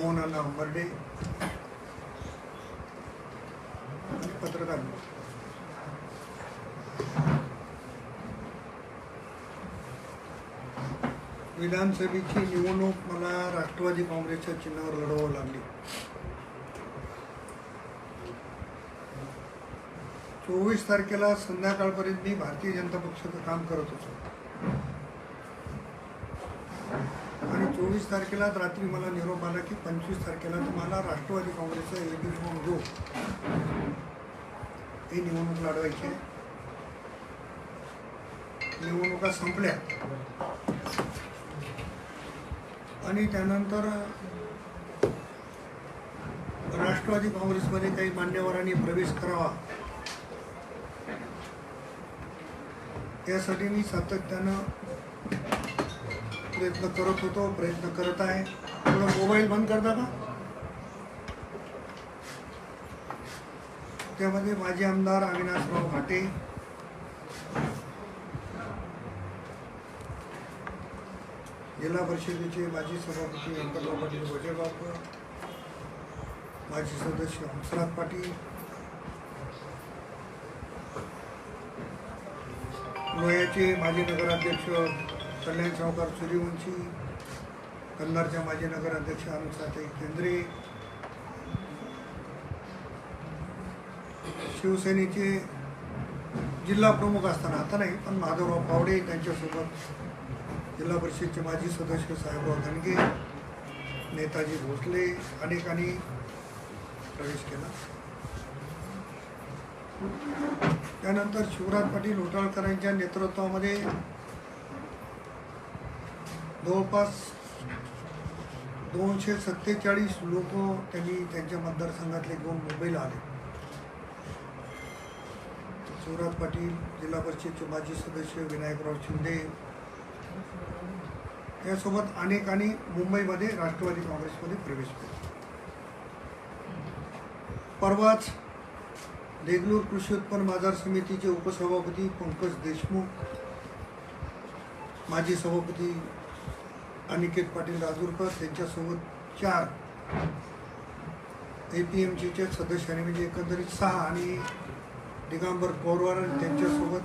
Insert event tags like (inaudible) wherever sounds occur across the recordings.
मोहन अण्णा अंबर्डे आणि पत्रकार. विधानसभेची निवडणूक मला राष्ट्रवादी काँग्रेसच्या चिन्हावर लढवावं लागली. चोवीस तारखेला संध्याकाळपर्यंत मी भारतीय जनता पक्षाचं काम करत होतो. आणि चोवीस तारखेला रात्री मला निरोप आला की पंचवीस तारखेला तुम्हाला राष्ट्रवादी काँग्रेसचा बी फॉर्म दो हे निवडणूक लढवायची आहे. निवडणुका संपल्या. आणि त्यानंतर राष्ट्रवादी काँग्रेसमध्ये काही मान्यवरांनी प्रवेश करावा. यासाठी मी सातत्यानं प्रयत्न करत होतो प्रयत्न करत आहे. थोडं मोबाईल बंद करता का त्यामध्ये माजी आमदार अविनाशराव घाटे. जिल्हा परिषदेचे माजी सभापती व्यंकटराव पाटील गोजेबाप. माजी सदस्य हंसराज पाटील. लोह्याचे माजी नगराध्यक्ष कल्याण सावकार सूर्यवंशी कन्नडच्या माजी नगराध्यक्ष अनुसाते केंद्रे शिवसेनेचे जिल्हा प्रमुख असताना आता नाही पण माधवराव पावडे त्यांच्यासोबत जिल्हा परिषदचे माजी सदस्य साहेबराव धनगे नेताजी भोसले अनेकांनी प्रवेश केला. त्यानंतर शिवराज पाटील होटाळकरांच्या नेतृत्वामध्ये जवळपास दोनशे सत्तेचाळीस लोक त्यांनी त्यांच्या मतदारसंघातले घेऊन मुंबईला आले. शिवराज पाटील जिल्हा परिषदचे माजी सदस्य विनायकराव शिंदे यासोबत अनेकांनी मुंबईमध्ये राष्ट्रवादी काँग्रेसमध्ये प्रवेश केला. परवाच देगलूर कृषी उत्पन्न बाजार समितीचे उपसभापती पंकज देशमुख माजी सभापती अनिकेत पाटील राजूरकर त्यांच्यासोबत चार ए पी एम सीच्या सदस्यांनी म्हणजे एकंदरीत सहा आणि दिगांबर पौरवार आणि त्यांच्यासोबत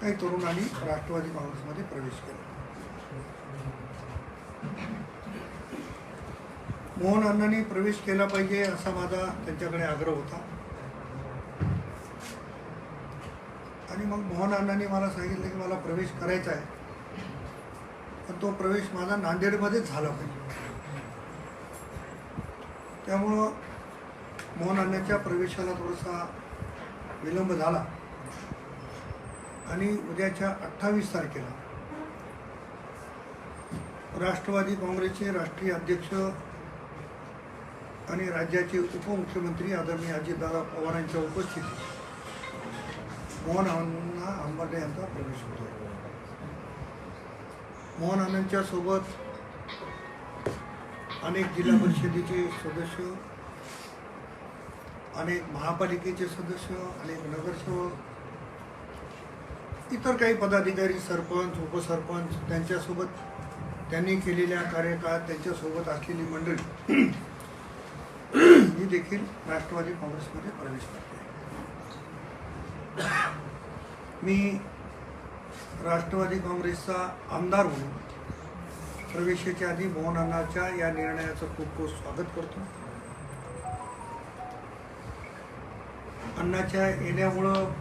काही तरुणांनी राष्ट्रवादी काँग्रेसमध्ये प्रवेश केला. मोहन अण्णांनी प्रवेश केला पाहिजे असा माझा त्यांच्याकडे आग्रह होता. आणि मग मोहन अण्णांनी मला सांगितलं की मला प्रवेश करायचा आहे. पण तो प्रवेश माझा नांदेडमध्येच झाला पाहिजे त्यामुळं मोहन अण्णाच्या प्रवेशाला थोडासा विलंब झाला. आणि उद्याच्या अठ्ठावीस तारखेला राष्ट्रवादी काँग्रेसचे राष्ट्रीय अध्यक्ष आणि राज्याचे उपमुख्यमंत्री आदरणीय अजितदादा पवारांच्या उपस्थितीत मोहन अण्णा अंबर्डे यांचा प्रवेश होतो मोहन आनंदच्या सोबत अनेक जिल्हा परिषदेचे सदस्य अनेक महापालिकेचे सदस्य अनेक नगरसेवक इतर काही पदाधिकारी सरपंच उपसरपंच त्यांच्यासोबत त्यांनी केलेल्या कार्यकाळात त्यांच्यासोबत असलेली मंडळी ही देखील राष्ट्रवादी काँग्रेसमध्ये प्रवेश करते. मी राष्ट्रवादी काँग्रेसचा आमदार म्हणून प्रवेशाच्या आधी मोहन अण्णाच्या या निर्णयाचं खूप खूप स्वागत करतो. अण्णाच्या येण्यामुळं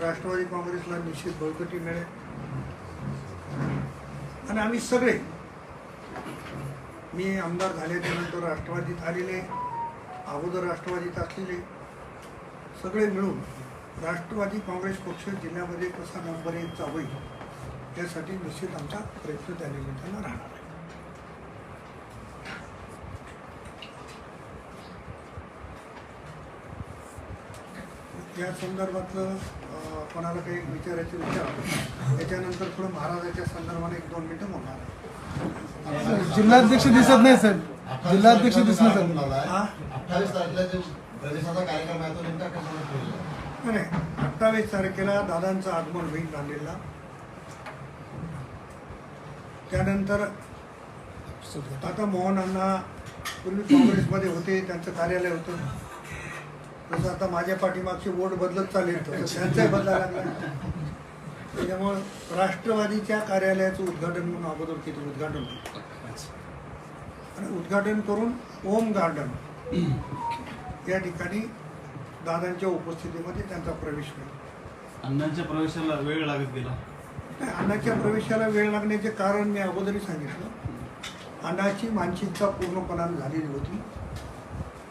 राष्ट्रवादी काँग्रेसला निश्चित बळकटी मिळेल. आणि आम्ही सगळे मी आमदार झाल्याच्यानंतर राष्ट्रवादीत आलेले अगोदर राष्ट्रवादीत असलेले सगळे मिळून राष्ट्रवादी काँग्रेस पक्ष जिल्ह्यामध्ये कसा नंबर एकचा होईल यासाठी निश्चित आमचा प्रयत्न त्या निमित्तानं राहणार आहे या संदर्भातलं कोणाला काही विचारायचे विचार त्याच्यानंतर थोडं महाराजाच्या संदर्भाने एक दोन मिनिटं बोलणार आहे. जिल्हाध्यक्ष दिसत नाही सर जिल्हाध्यक्ष दिसत नाही सर हा? अठ्ठावीस तारखेला जो प्रदेशाचा कार्यक्रम आहे तो नेमका कशाला? नाही, नाही अठ्ठावीस तारखेला दादांचं आगमन होईल नांदेडला. त्यानंतर आता मोहनांना पूर्वी काँग्रेसमध्ये होते त्यांचं कार्यालय होतं. तसं आता माझ्या पाठीमागचे वोट बदलत चालेल तसं त्यांचाही बदला लागला त्याच्यामुळं राष्ट्रवादीच्या कार्यालयाचं उद्घाटन म्हणून अगोदर केलं उद्घाटन होतं. आणि उद्घाटन करून ओम गार्डन या ठिकाणी दादांच्या उपस्थितीमध्ये त्यांचा प्रवेश होईल अण्णांच्या प्रवेशाला वेळ लागत गेला. नाही, अण्णाच्या प्रवेशाला वेळ लागण्याचे कारण मी अगोदरही सांगितलं. अण्णाची मानसिकता पूर्णपणाने झालेली होती.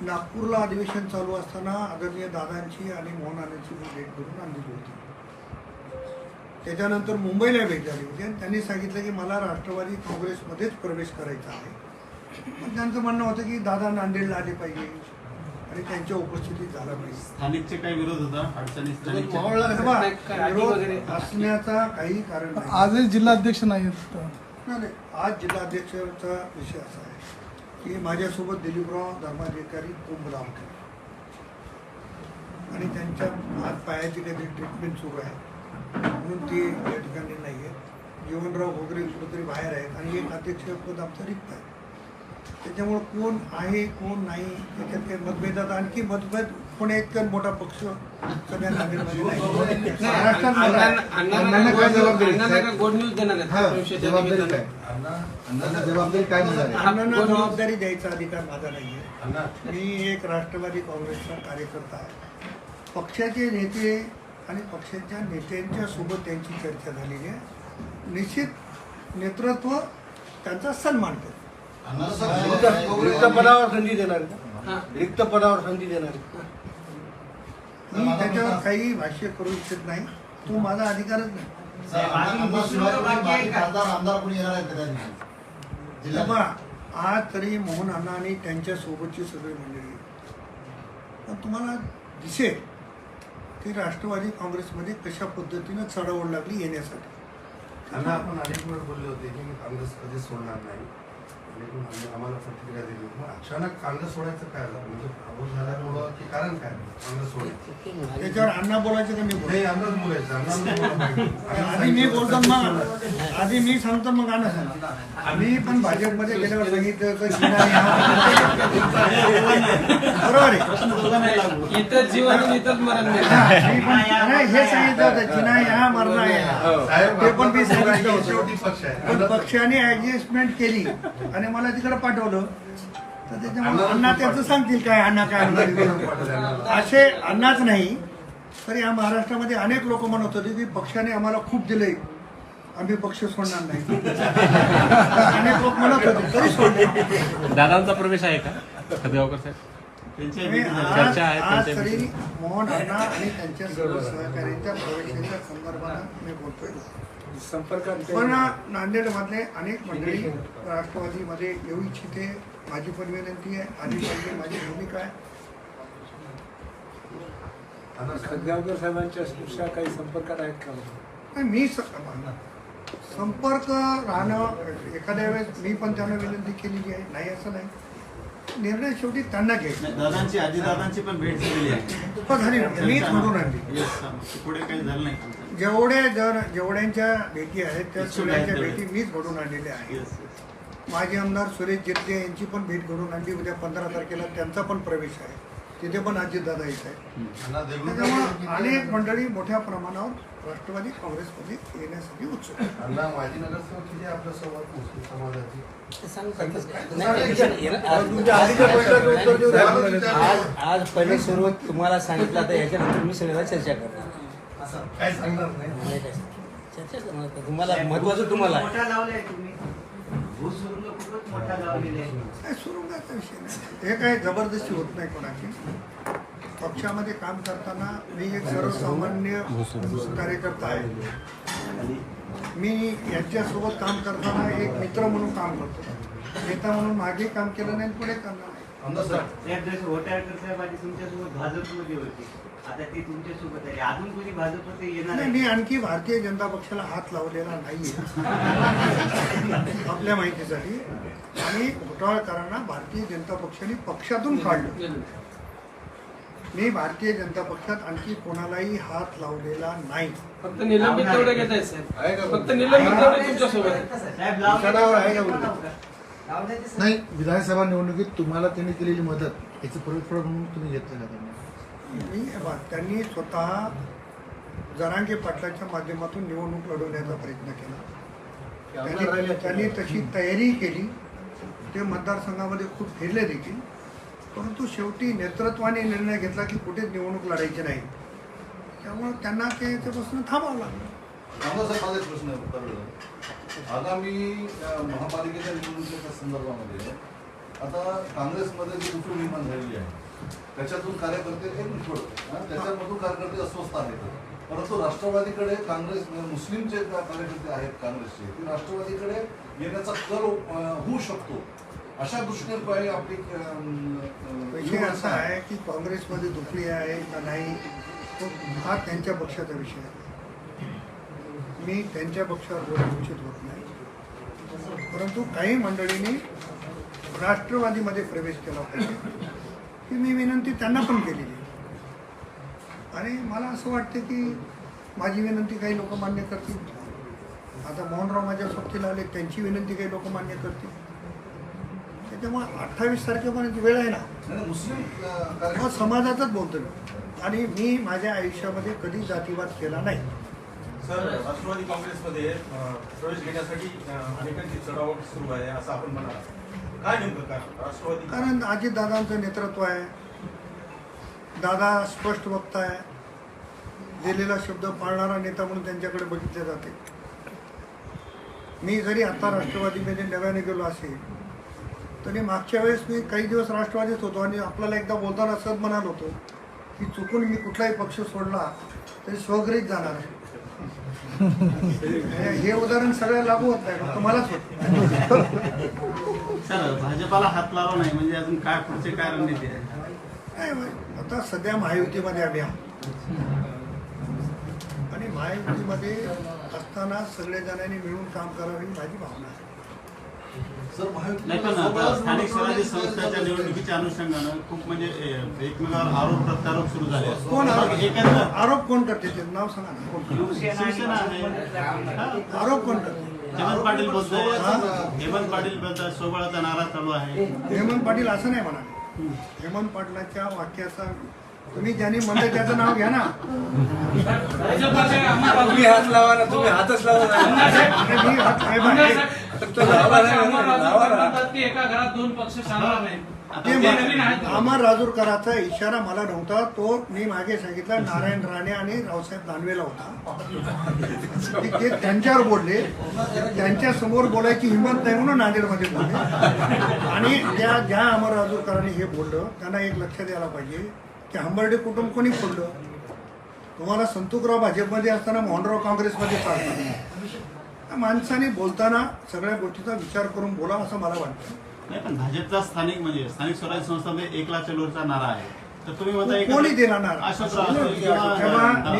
नागपूरला अधिवेशन चालू असताना आदरणीय दादांची आणि मोहन अण्णांची मी भेट करून आणलेली होती. त्याच्यानंतर मुंबईला भेट झाली होती आणि त्यांनी सांगितलं की मला राष्ट्रवादी काँग्रेसमध्येच प्रवेश करायचा आहे. पण त्यांचं म्हणणं होतं की दादा नांदेडला आले पाहिजे. आणि त्यांच्या उपस्थितीत झाला पाहिजे स्थानिकचे काही विरोध होता? अडचणी विरोध असण्याचा काही कारण नाही. आजही जिल्हाध्यक्ष नाही आहेत नाही, नाही. आज जिल्हाध्यक्षाचा विषय असा आहे की माझ्यासोबत दिलीपराव धर्माधिकारी होते आणि त्यांच्या हात पायाची काहीतरी ट्रीटमेंट सुरू आहे. म्हणून ते या ठिकाणी नाही आहे जीवनराव वगैरे कुठेतरी बाहेर आहेत आणि एक अध्यक्षपद आमचं रिक्त आहे त्याच्यामुळं कोण आहे कोण नाही याच्यात काही मतभेदात आणखी मतभेद कोण एक तर मोठा पक्ष सगळ्या. अण्णांना जबाबदारी? द्यायचा अधिकार माझा नाही आहे मी एक राष्ट्रवादी काँग्रेसचा कार्यकर्ता आहे. पक्षाचे नेते आणि पक्षाच्या नेत्यांच्या सोबत त्यांची चर्चा झालेली आहे. निश्चित नेतृत्व त्यांचा सन्मान करतो. रिक्त पदावर संधी देणार का? हा. रिक्त पदावर संधी देणार का? मी त्याच्यावर काही भाष्य करू इच्छित नाही. तो माझा अधिकारच नाही. आज तरी मोहन अण्णा आणि त्यांच्या सोबतची सगळी मंडळी. पण तुम्हाला दिसेल की राष्ट्रवादी काँग्रेसमध्ये कशा पद्धतीनं चढावड लागली येण्यासाठी. त्यांना आपण अनेक वेळ बोलले होते की मी काँग्रेस कधीच सोडणार नाही. आम्ही- आम्हाला दिली मग अचानक सोडायचं काय झालं? म्हणजे प्रबोध झाल्यामुळं की कारण काय? काँग्रेस सोडायचं त्याच्यावर अण्णा बोलायचं का मी नाही अंदाज बोलायचं. अंदाज बोलायला पाहिजे. आधी मी बोलतो मग. आधी मी सांगतो मग अण्णा सांगतो आम्ही पण भाजपमध्ये गेल्यावर सांगितलं होतं की नाही, हा- (laughs) बरोबर आहे. जीवन इथंच मरण नाही. हे सांगितलं होतं की नाही हा मरणा आहे. साहेब ते पण मी सांगितलं होतं. पक्षाने ऍडजस्टमेंट केली. आणि मला तिकडे पाठवलं. तर त्याच्यामुळे अण्णा त्याचं सांगतील काय अण्णा काय अण्णा असे अण्णाच नाही तर या महाराष्ट्रामध्ये अनेक लोक म्हणत होते की पक्षाने आम्हाला खूप दिले आम्ही पक्ष सोडणार नाही. अनेक लोक म्हणत होते तरी सोडले दादांचा प्रवेश आहे का? खदेगावकर साहेब? आज तरी मोहन अण्णा आणि त्यांच्या सर्व सहकार्यांच्या प्रवेशाच्या संदर्भात मी बोलतोय. संपर्कात पण नांदेडमधले अनेक मंडळी राष्ट्रवादीमध्ये येऊ इच्छिते. माझी पण विनंती आहे. पाहिजे माझी भूमिका आहे. खतगावकर साहेबांच्या सुशा काही संपर्कात आहेत का? आणि मी संपर्क राहणं एखाद्या वेळेस मी पण त्यांना विनंती केलेली आहे. नाही असं नाही. निर्णय शेवटी त्यांना घ्यायचा. दादांची आजीदादांची पण भेट झालेली आहे. पण झाली ना. मीच म्हणून आणली पुढे काही झालं नाही जेवढे जर जेवढ्यांच्या भेटी आहेत त्या सगळ्यांच्या भेटी मीच घडून आणलेल्या आहेत. माजी आमदार सुरेश जिरते यांची पण भेट घडून आणली. उद्या पंधरा तारखेला त्यांचा पण प्रवेश आहे. तिथे पण अजितदादा येत आहे अण्णा देगलूर त्याच्यामुळे अनेक मंडळी मोठ्या प्रमाणावर राष्ट्रवादी काँग्रेसमध्ये येण्यासाठी उत्सुक आहेत. अण्णा माजी नगरसेवक किती आपल्यासोबत मुस्लिम समाजाची तुमच्या आधीच्या प्रश्नाचं उत्तर देऊ द्या. आज आज पहिले सर्व तुम्हाला सांगितलं आता याच्यानंतर मी सगळ्याला चर्चा करणार काय सांगणार नाही नाही काय. चर्चा करणार आता. तुम्हाला महत्वाचं तुम्हाला. मोठा लावलाय तुम्ही काय सुरुंगाचा विषय नाही. हे काय जबरदस्ती होत नाही कोणाची? पक्षामध्ये काम करताना मी एक सर्वसामान्य कार्यकर्ता आहे. मी यांच्यासोबत काम करताना एक मित्र म्हणून काम करतो. नेता म्हणून मागे काम केलं नाही आणि पुढे करणार त्या तुमच्यासोबत भाजपमध्ये होते. आता ते तुमच्यासोबत आहे. अजून कोणी भाजपमध्ये येणार नाही मी आणखी भारतीय जनता पक्षाला हात लावलेला नाहीये. आपल्या माहितीसाठी. आणि घोटाळकरांना भारतीय जनता पक्षाने पक्षातून काढलं. मी भारतीय जनता पक्षात आणखी कोणालाही हात लावलेला नाही. फक्त निलंबित तेवढे फक्त निलंबित तेवढे तुमच्यासोबत. साहेब आहे का? नाही विधानसभा निवडणुकीत तुम्हाला त्यांनी केलेली मदत याचं परतफेड म्हणून तुम्ही घेतलं का त्यांना? मी हे त्यांनी स्वतः जरांगे पाटलाच्या माध्यमातून निवडणूक लढवण्याचा प्रयत्न केला. त्यांनी त्यांनी तशी तयारी केली. ते मतदारसंघामध्ये खूप फिरले देखील. परंतु शेवटी नेतृत्वाने निर्णय घेतला की कुठेच निवडणूक लढायची नाही. त्यामुळे त्यांना ते त्यापासून थांबावं लागलं. एक प्रश्न आहे उत्तर आगामी महापालिकेच्या निवडणुकीच्या संदर्भामध्ये आता काँग्रेसमध्ये जी उठून निर्माण झालेली आहे त्याच्यातून कार्यकर्ते एक हा, त्याच्यामधून कार्यकर्ते अस्वस्थ आहेत. परंतु राष्ट्रवादीकडे काँग्रेस मुस्लिम जे कार्यकर्ते आहेत काँग्रेसचे ते राष्ट्रवादीकडे येण्याचा कल होऊ शकतो. अशा दृष्टीने काही आपली असा आहे की काँग्रेसमध्ये दुखली आहे का नाही हा त्यांच्या पक्षाचा विषय आहे. मी त्यांच्या पक्षावर बोलू इच्छित होत नाही. परंतु काही मंडळींनी राष्ट्रवादीमध्ये प्रवेश केला पाहिजे. ही मी विनंती त्यांना पण केलेली आणि मला असं वाटतं की माझी विनंती काही लोक मान्य करतील. आता मोहनराव माझ्या सोबतीला आले त्यांची विनंती काही लोक मान्य करतील. त्याच्यामुळे अठ्ठावीस तारखेपर्यंत वेळ आहे ना मुस्लिम समाजातच बोलतो मी. आणि मी माझ्या आयुष्यामध्ये कधी जातीवाद केला नाही. सर राष्ट्रवादी काँग्रेसमध्ये प्रवेश घेण्यासाठी अनेकांची चढावट सुरू आहे असं आपण म्हणाला. काय नेमकं कारण? राष्ट्रवादी कारण अजितदादांचं नेतृत्व आहे. दादा स्पष्ट वक्ता आहे दिलेला शब्द पाळणारा नेता म्हणून त्यांच्याकडे बघितले जाते. मी जरी आता राष्ट्रवादीमध्ये नव्याने गेलो असेल तरी मागच्या वेळेस मी काही दिवस राष्ट्रवादीत होतो आणि आपल्याला एकदा बोलताना असंच म्हणाल होतो की चुकून मी कुठलाही पक्ष सोडला तरी स्वगृहीत जाणार आहे. हे उदाहरण सगळ्या लागू होत नाही फक्त मलाच होत सर भाजपाला हात लावा नाही म्हणजे अजून काय पुढचे काय रणनीती आहे? आता सध्या महायुतीमध्ये आम्ही आहोत. आणि महायुतीमध्ये असताना सगळे जणांनी मिळून काम करावे ही माझी भावना आहे. नाही पण आता स्थानिक स्वराज्य संस्थाच्या निवडणुकीच्या अनुषंगानं खूप म्हणजे एकमेकावर आरोप प्रत्यारोप सुरू झाले. कोण आरोप एकंदर आरोप कोण करते? ते नाव सांगा ना. कोण करते? शिवसेना आहे. हा. आरोप कोण करते? हेमंत पाटील हा? बोलतोय. हेमंत पाटील बोलतात सोबळाचा नारा चालू आहे. हेमंत पाटील असं नाही म्हणाले. हेमंत पाटलाच्या वाक्याचा तुम्ही ज्यांनी म्हणलं त्याचं नाव घ्या ना. तुम्ही हात लावा ना तुम्ही हातच लावा ना. आणि मी हात- हे- की एका घरात दोन पक्ष चालणार नाही. राजूरकराचा इशारा मला नव्हता. तो मी मागे सांगितला नारायण राणे आणि रावसाहेब दानवेला होता. ते- त्यांच्यावर बोलले. त्यांच्यासमोर बोलायची हिंमत नाही म्हणून नांदेडमध्ये बोलले. आणि त्या ज्या अमर राजूरकरांनी हे बोललं त्यांना एक लक्ष द्यायला पाहिजे की हंबर्डे कुटुंब कोणी फोडलं? तुम्हाला संतुकराव भाजपमध्ये असताना मोहनराव काँग्रेसमध्ये चालतात माणसाने बोलताना सगळ्या गोष्टीचा विचार करून बोला असं मला वाटतं. नाही पण भाजपचा स्थानिक म्हणजे स्थानिक स्वराज्य संस्थामध्ये एकला चलोरचा नारा आहे. तर तुम्ही म्हणता कोणी किंवा-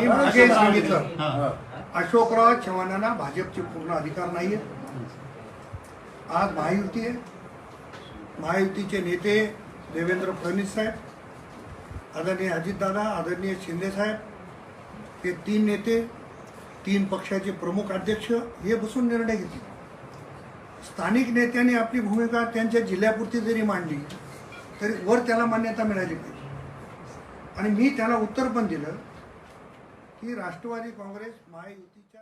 तेव्हा अशोकराव- सांगितलं. हा. अशोकराव चव्हाणांना भाजपचे पूर्ण अधिकार नाही आज महायुती आहे. महायुतीचे नेते देवेंद्र फडणवीस साहेब आदरणीय अजितदादा आदरणीय शिंदे साहेब हे तीन नेते तीन पक्षाचे प्रमुख अध्यक्ष हे बसून निर्णय घेतले. स्थानिक नेत्यांनी आपली भूमिका त्यांच्या जिल्ह्यापुरती जरी मांडली तरी वर त्याला मान्यता मिळाली पाहिजे. आणि मी त्याला उत्तर पण दिलं की राष्ट्रवादी काँग्रेस महायुतीच्या